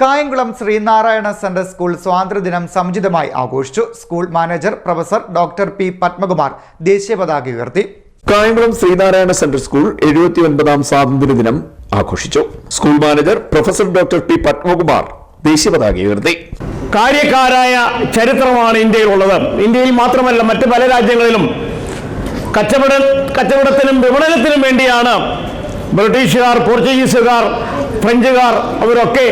Kayamkulam Sreenarayana central school സ്വാതന്ത്ര്യദിനം സമുചിതമായി ആഘോഷിച്ചു. School manager professor doctor P Padmakumar ദേശീയ പതാക ഉയർത്തി. കായംകുളം ശ്രീനാരായണ സെൻട്രൽ സ്കൂൾ എഴുപത്തി ഒൻപതാം സ്വാതന്ത്ര്യ ദിനം ആഘോഷിച്ചു. School manager professor doctor P Padmakumar ദേശീയ പതാക ഉയർത്തി. കാര്യക്കാരായ ചരിത്രമാണ് ഇന്ത്യയിലുള്ളത്. ഇന്ത്യയിൽ മാത്രമല്ല മറ്റ് പല രാജ്യങ്ങളിലും കച്ചവട കച്ചവടത്തിനും വിപണനത്തിനും വേണ്ടിയാണ് ബ്രിട്ടീഷുകാർ പോർച്ചുഗീസുകാർ ഫ്രഞ്ചുകാർ അവരൊക്കെ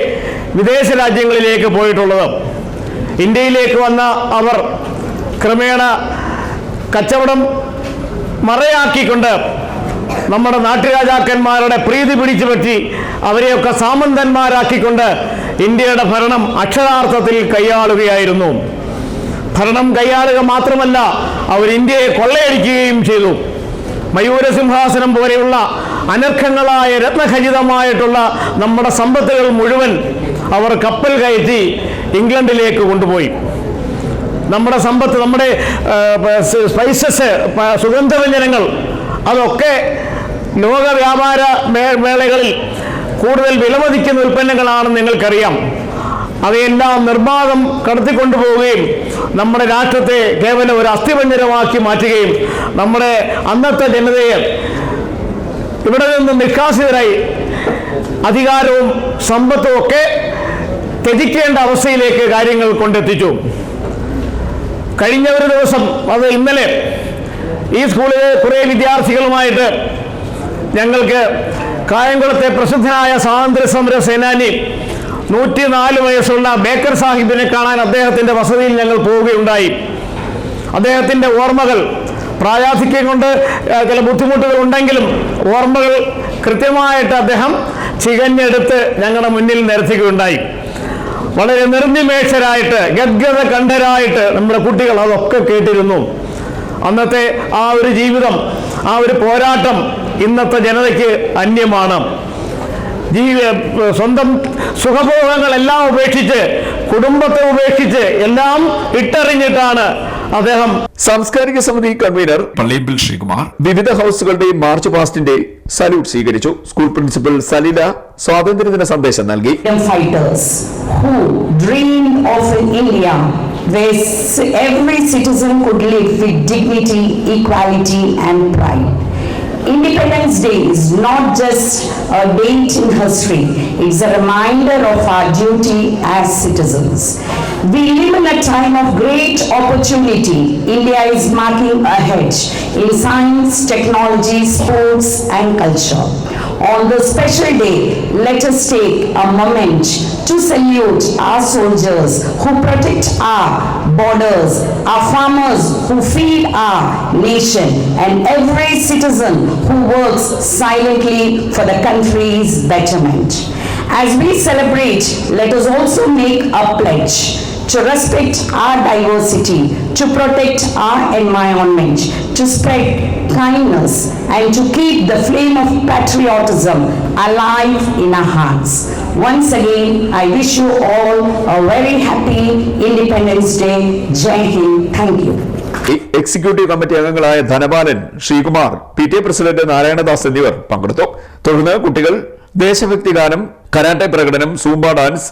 വിദേശ രാജ്യങ്ങളിലേക്ക് പോയിട്ടുള്ളത്. ഇന്ത്യയിലേക്ക് വന്ന അവർ ക്രമേണ കച്ചവടം മറയാക്കിക്കൊണ്ട് നമ്മുടെ നാട്ടുരാജാക്കന്മാരുടെ പ്രീതി പിടിച്ചു പറ്റി അവരെയൊക്കെ സാമന്തന്മാരാക്കിക്കൊണ്ട് ഇന്ത്യയുടെ ഭരണം അക്ഷരാർത്ഥത്തിൽ കൈയാളുകയായിരുന്നു. ഭരണം കൈയാളുക മാത്രമല്ല അവർ ഇന്ത്യയെ കൊള്ളയടിക്കുകയും ചെയ്തു. മയൂരസിംഹാസനം പോലെയുള്ള അനർഘങ്ങളായ രത്നഖചിതമായിട്ടുള്ള നമ്മുടെ സമ്പത്തുകൾ മുഴുവൻ അവർ കപ്പൽ കയറ്റി ഇംഗ്ലണ്ടിലേക്ക് കൊണ്ടുപോയി. നമ്മുടെ സമ്പത്ത് നമ്മുടെ സ്പൈസസ് സുഗന്ധവ്യഞ്ജനങ്ങൾ അതൊക്കെ ലോക വ്യാപാര മേളകളിൽ കൂടുതൽ വിലമതിക്കുന്ന ഉൽപ്പന്നങ്ങളാണെന്ന് നിങ്ങൾക്കറിയാം. അവയെല്ലാം നിർബാധം കടത്തിക്കൊണ്ടുപോവുകയും നമ്മുടെ രാഷ്ട്രത്തെ കേവലം ഒരു അസ്ഥിപഞ്ജരമാക്കി മാറ്റുകയും നമ്മുടെ അന്നത്തെ ജനതയെ ഇവിടെ നിന്ന് നിഷ്കാസിതരായി അധികാരവും സമ്പത്തും ഒക്കെ ത്യജിക്കേണ്ട അവസ്ഥയിലേക്ക് കാര്യങ്ങൾ കൊണ്ടെത്തിച്ചു. കഴിഞ്ഞ ഒരു ദിവസം അത് ഇന്നലെ ഈ സ്കൂളിലെ കുറേ വിദ്യാർത്ഥികളുമായിട്ട് ഞങ്ങൾക്ക് കായംകുളത്തെ പ്രസിദ്ധനായ സ്വാതന്ത്ര്യ സമര സേനാനി നൂറ്റിനാല് വയസ്സുള്ള ബേക്കർ സാഹിബിനെ കാണാൻ അദ്ദേഹത്തിന്റെ വസതിയിൽ ഞങ്ങൾ പോവുകയുണ്ടായി. അദ്ദേഹത്തിന്റെ ഓർമ്മകൾ പ്രായാധിക്യം കൊണ്ട് ചില ബുദ്ധിമുട്ടുകൾ ഉണ്ടെങ്കിലും ഓർമ്മകൾ കൃത്യമായിട്ട് അദ്ദേഹം ചികഞ്ഞെടുത്ത് ഞങ്ങളുടെ മുന്നിൽ നിരത്തുകയുണ്ടായി. വളരെ നിർനിമേഷരായിട്ട് ഗദ്ഗത കണ്ഠരായിട്ട് നമ്മുടെ കുട്ടികൾ അതൊക്കെ കേട്ടിരുന്നു. അന്നത്തെ ആ ഒരു ജീവിതം ആ ഒരു പോരാട്ടം ഇന്നത്തെ ജനതയ്ക്ക് അന്യമാണ്. ജീവി സ്വന്തം സുഖഭോഗങ്ങളെല്ലാം ഉപേക്ഷിച്ച് കുടുംബത്തെ ഉപേക്ഷിച്ച് എല്ലാം ഇട്ടെറിഞ്ഞിട്ടാണ് അദ്ദേഹം സാംസ്കാരിക സമിതി കൺവീനർ പള്ളിയമ്പിൽ ശ്രീകുമാർ വിവിധ ഹൗസുകളുടെ മാർച്ച് പാസ്റ്റിന്റെ സല്യൂട്ട് സ്വീകരിച്ചു സ്കൂൾ പ്രിൻസിപ്പൽ സലീല സ്വാതന്ത്ര്യദിന സന്ദേശം നൽകി where every citizen could live with dignity, equality and pride. Independence Day is not just a date in history, it's a reminder of our duty as citizens. We live in a time of great opportunity. India is marking ahead in science, technology, sports and culture. On this special day, let us take a moment to salute our soldiers who protect our borders, our farmers who feed our nation, and every citizen who works silently for the country's betterment. As we celebrate, let us also make a pledge to respect our diversity, to protect our environment, to spread kindness, and to keep the flame of patriotism alive in our hearts. Once again, I wish you all a very happy Independence Day. Jai Hind. Thank you. Executive committee അംഗങ്ങളായ Dhanapalan Sreekumar P T A president Narayanadas എന്നിവർ പങ്കെടുത്തു തുടർന്ന് കുട്ടികൾ ദേശഭക്തി ഗാനം karate പ്രകടനം Zumba dance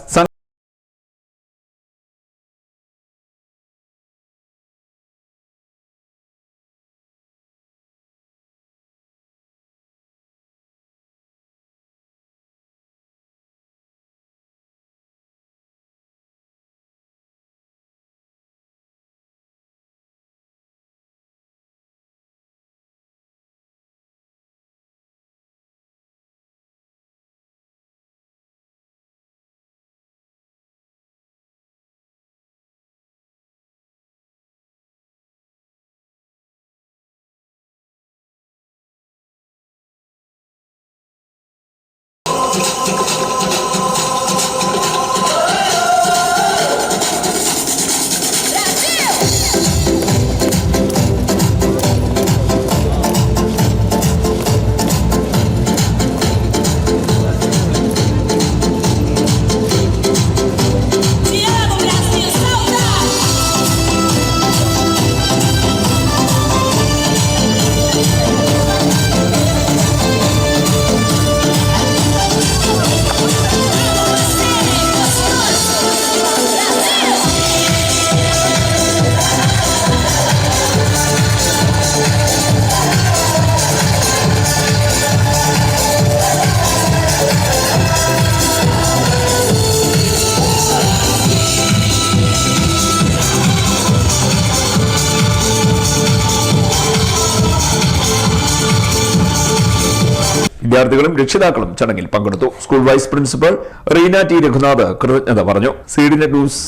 വിദ്യാർത്ഥികളും രക്ഷിതാക്കളും ചടങ്ങിൽ പങ്കെടുത്തു. School vice principal Reena T Raghunath കൃതജ്ഞത പറഞ്ഞു. സീഡിനെ ന്യൂസ്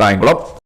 കായംകുളം.